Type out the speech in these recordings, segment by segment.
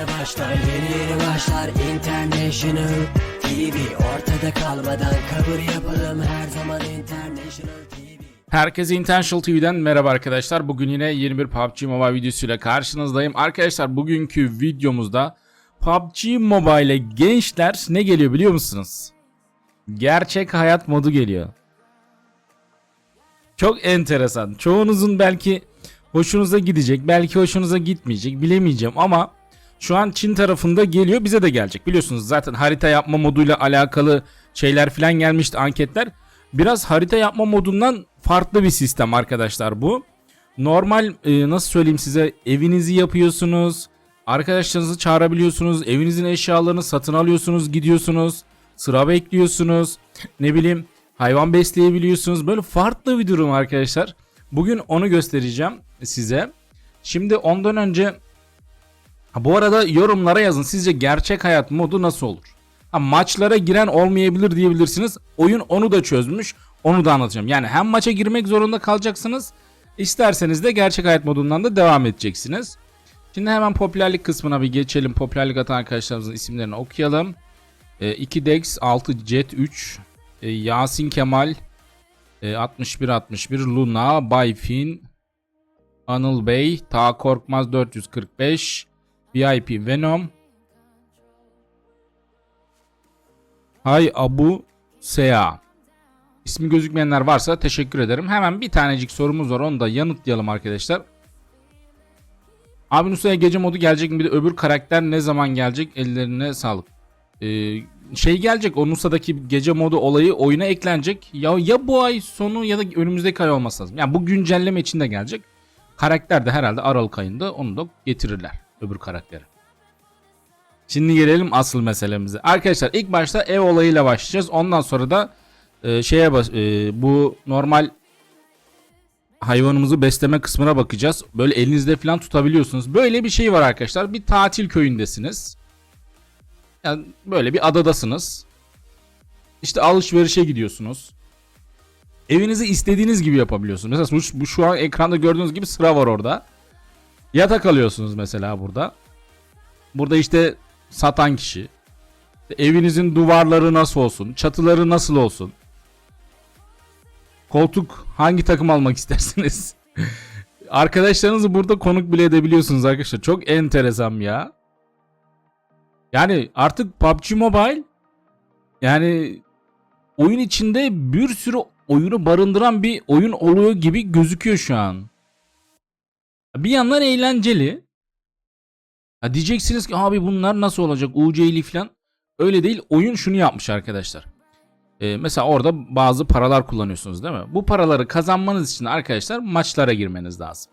yeni başlar Yeni yeni başlar International TV Ortada kalmadan kabul yapalım Her zaman International TV Herkese Intentional TV'den merhaba arkadaşlar. Bugün yine yeni bir PUBG Mobile videosuyla karşınızdayım. Arkadaşlar bugünkü videomuzda PUBG Mobile gençler ne geliyor biliyor musunuz? Gerçek hayat modu geliyor. Çok enteresan. Çoğunuzun belki hoşunuza gidecek, belki hoşunuza gitmeyecek bilemeyeceğim ama şu an Çin tarafında geliyor bize de gelecek. Biliyorsunuz zaten harita yapma moduyla alakalı şeyler falan gelmişti anketler. Biraz harita yapma modundan farklı bir sistem arkadaşlar bu. Normal e, nasıl söyleyeyim size evinizi yapıyorsunuz. Arkadaşlarınızı çağırabiliyorsunuz. Evinizin eşyalarını satın alıyorsunuz gidiyorsunuz. Sıra bekliyorsunuz. Ne bileyim hayvan besleyebiliyorsunuz. Böyle farklı bir durum arkadaşlar. Bugün onu göstereceğim size. Şimdi ondan önce Ha, bu arada yorumlara yazın. Sizce gerçek hayat modu nasıl olur? Ha, maçlara giren olmayabilir diyebilirsiniz. Oyun onu da çözmüş. Onu da anlatacağım. Yani hem maça girmek zorunda kalacaksınız. isterseniz de gerçek hayat modundan da devam edeceksiniz. Şimdi hemen popülerlik kısmına bir geçelim. Popülerlik atan arkadaşlarımızın isimlerini okuyalım. E, 2 Dex, 6 Jet 3, e, Yasin Kemal, e, 61 61 Luna, Bayfin, Anıl Bey, Ta Korkmaz 445, VIP Venom, Hay Abu Sea. İsmi gözükmeyenler varsa teşekkür ederim. Hemen bir tanecik sorumuz var. Onu da yanıtlayalım arkadaşlar. Abi Nusa'ya gece modu gelecek mi? Bir de öbür karakter ne zaman gelecek? Ellerine sağlık. Ee, şey gelecek. O Nusa'daki gece modu olayı oyuna eklenecek. Ya ya bu ay sonu ya da önümüzdeki ay olması lazım. Yani bu güncelleme için de gelecek. Karakter de herhalde Aralık ayında onu da getirirler. Öbür karakteri. Şimdi gelelim asıl meselemize. Arkadaşlar ilk başta ev olayıyla başlayacağız. Ondan sonra da e, şeye e, bu normal hayvanımızı besleme kısmına bakacağız. Böyle elinizde falan tutabiliyorsunuz. Böyle bir şey var arkadaşlar. Bir tatil köyündesiniz. Yani böyle bir adadasınız. İşte alışverişe gidiyorsunuz. Evinizi istediğiniz gibi yapabiliyorsunuz. Mesela bu, bu şu an ekranda gördüğünüz gibi sıra var orada. Yatak alıyorsunuz mesela burada. Burada işte satan kişi. Evinizin duvarları nasıl olsun? Çatıları nasıl olsun? Koltuk hangi takım almak istersiniz? Arkadaşlarınızı burada konuk bile edebiliyorsunuz arkadaşlar. Çok enteresan ya. Yani artık PUBG Mobile yani oyun içinde bir sürü oyunu barındıran bir oyun oluyor gibi gözüküyor şu an. Bir yandan eğlenceli. Ha diyeceksiniz ki abi bunlar nasıl olacak UC'li falan. Öyle değil. Oyun şunu yapmış arkadaşlar. Ee, mesela orada bazı paralar kullanıyorsunuz değil mi? Bu paraları kazanmanız için arkadaşlar maçlara girmeniz lazım.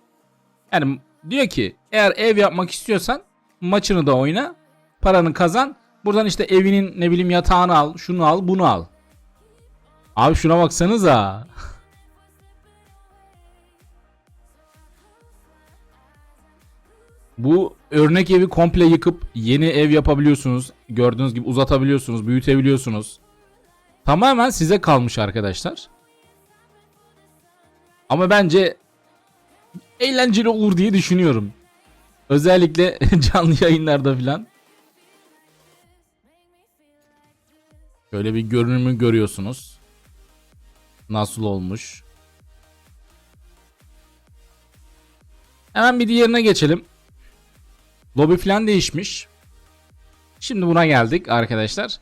Yani diyor ki eğer ev yapmak istiyorsan maçını da oyna. Paranı kazan. Buradan işte evinin ne bileyim yatağını al. Şunu al bunu al. Abi şuna baksanıza. Bu örnek evi komple yıkıp yeni ev yapabiliyorsunuz. Gördüğünüz gibi uzatabiliyorsunuz, büyütebiliyorsunuz. Tamamen size kalmış arkadaşlar. Ama bence eğlenceli olur diye düşünüyorum. Özellikle canlı yayınlarda filan. Şöyle bir görünümü görüyorsunuz. Nasıl olmuş. Hemen bir diğerine geçelim. Lobby falan değişmiş. Şimdi buna geldik arkadaşlar.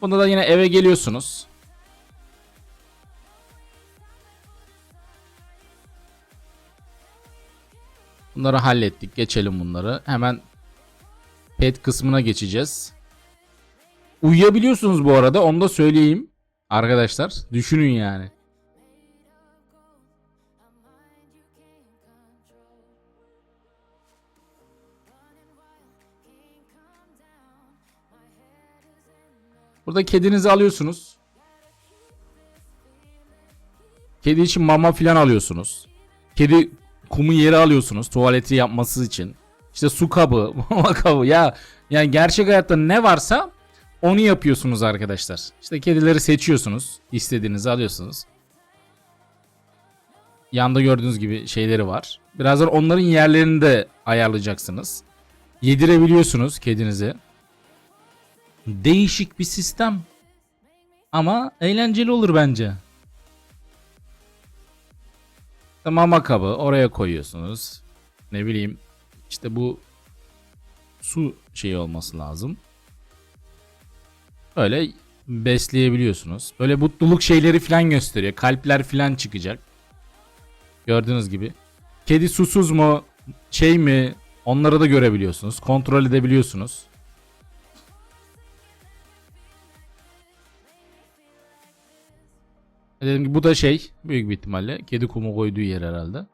Bunda da yine eve geliyorsunuz. Bunları hallettik. Geçelim bunları. Hemen pet kısmına geçeceğiz. Uyuyabiliyorsunuz bu arada. Onu da söyleyeyim. Arkadaşlar düşünün yani. Burada kedinizi alıyorsunuz. Kedi için mama filan alıyorsunuz. Kedi kumu yeri alıyorsunuz tuvaleti yapması için. İşte su kabı, mama kabı ya yani gerçek hayatta ne varsa onu yapıyorsunuz arkadaşlar. İşte kedileri seçiyorsunuz. istediğinizi alıyorsunuz. Yanda gördüğünüz gibi şeyleri var. Birazdan onların yerlerini de ayarlayacaksınız. yedirebiliyorsunuz kedinize. Değişik bir sistem. Ama eğlenceli olur bence. İşte Mama kabı oraya koyuyorsunuz. Ne bileyim işte bu su şeyi olması lazım. Böyle besleyebiliyorsunuz. Böyle mutluluk şeyleri falan gösteriyor. Kalpler falan çıkacak. Gördüğünüz gibi. Kedi susuz mu? Şey mi? Onları da görebiliyorsunuz. Kontrol edebiliyorsunuz. Dediğim gibi bu da şey büyük bir ihtimalle kedi kumu koyduğu yer herhalde.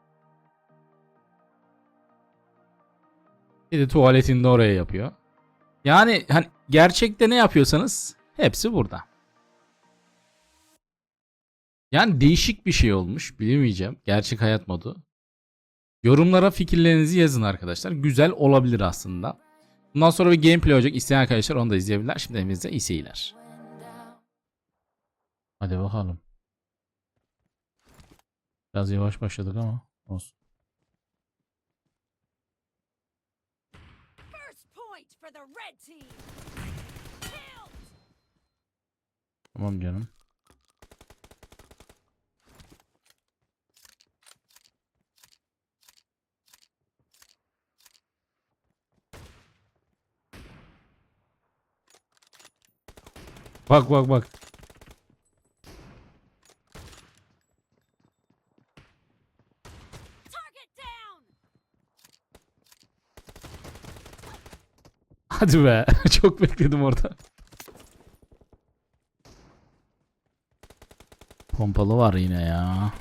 Kedi tuvaletini de oraya yapıyor. Yani hani gerçekte ne yapıyorsanız hepsi burada. Yani değişik bir şey olmuş. Bilemeyeceğim. Gerçek hayat modu. Yorumlara fikirlerinizi yazın arkadaşlar. Güzel olabilir aslında. Bundan sonra bir gameplay olacak. İsteyen arkadaşlar onu da izleyebilirler. Şimdi elimizde iyi seyirler. Hadi bakalım. Biraz yavaş başladık ama olsun. Tamam canım. Bak bak bak. Hadi be. Çok bekledim orada. Pompalı var yine ya.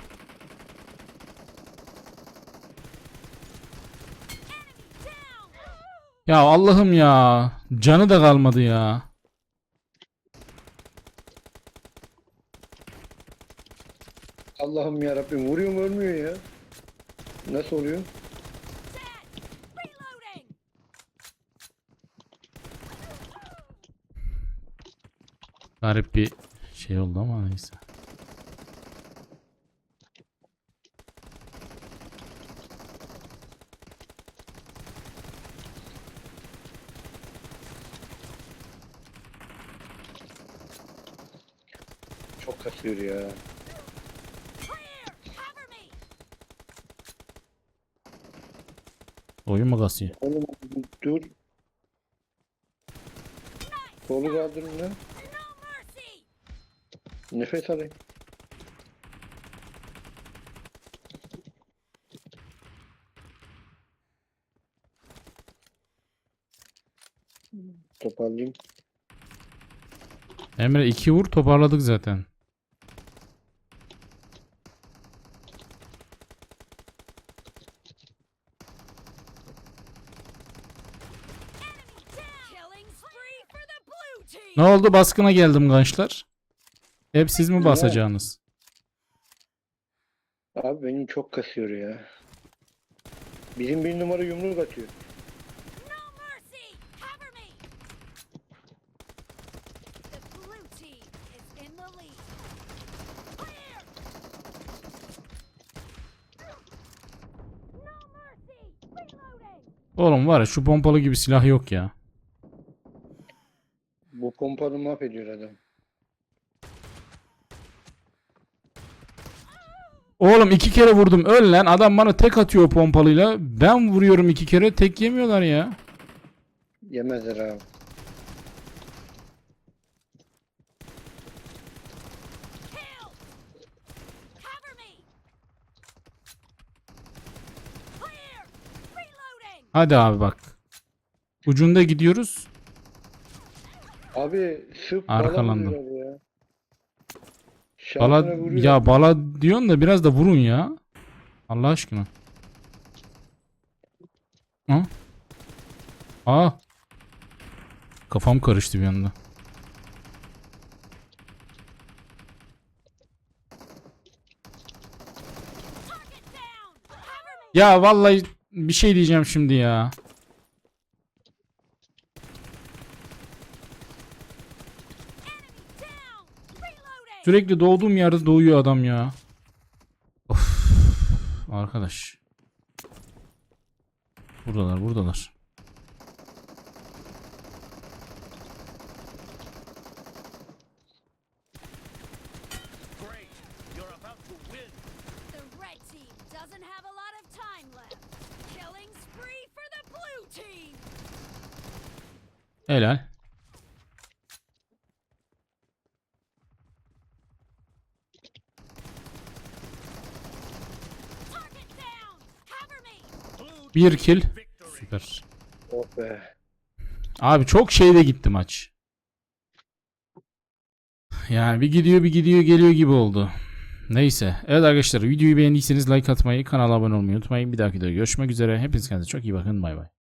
Ya Allah'ım ya. Canı da kalmadı ya. Allah'ım ya Rabbim vuruyor mu ölmüyor ya? Nasıl oluyor? Reloading. Garip bir şey oldu ama neyse. Çok kasıyor ya. Oyun mu kasıyor? Oğlum dur. Kolu kaldırın lan. Nefes alayım. Toparlayayım. Emre iki vur toparladık zaten. Ne oldu baskına geldim gençler. Hep siz mi basacaksınız? Abi benim çok kasıyor ya. Bizim bir numara yumruk atıyor. No mercy. Cover me. The blue team is in the lead. Clear. No mercy. Reloading. Oğlum var ya şu pompalı gibi silah yok ya. Bu pompalı mahvediyor adam. Oğlum iki kere vurdum öl lan. Adam bana tek atıyor pompalıyla. Ben vuruyorum iki kere tek yemiyorlar ya. Yemezler abi. Hadi abi bak. Ucunda gidiyoruz. Abi sırf Arkalandım. Bala ya bala diyorsun da biraz da vurun ya. Allah aşkına. Ha? Aa. Kafam karıştı bir anda. Ya vallahi bir şey diyeceğim şimdi ya. Sürekli doğduğum yerde doğuyor adam ya. Of. Arkadaş. Buradalar buradalar. Helal. Bir kill. Süper. Oh be. Abi çok şeyde gitti maç. Yani bir gidiyor bir gidiyor geliyor gibi oldu. Neyse. Evet arkadaşlar videoyu beğendiyseniz like atmayı, kanala abone olmayı unutmayın. Bir dahaki videoda görüşmek üzere. Hepiniz kendinize çok iyi bakın. Bay bay.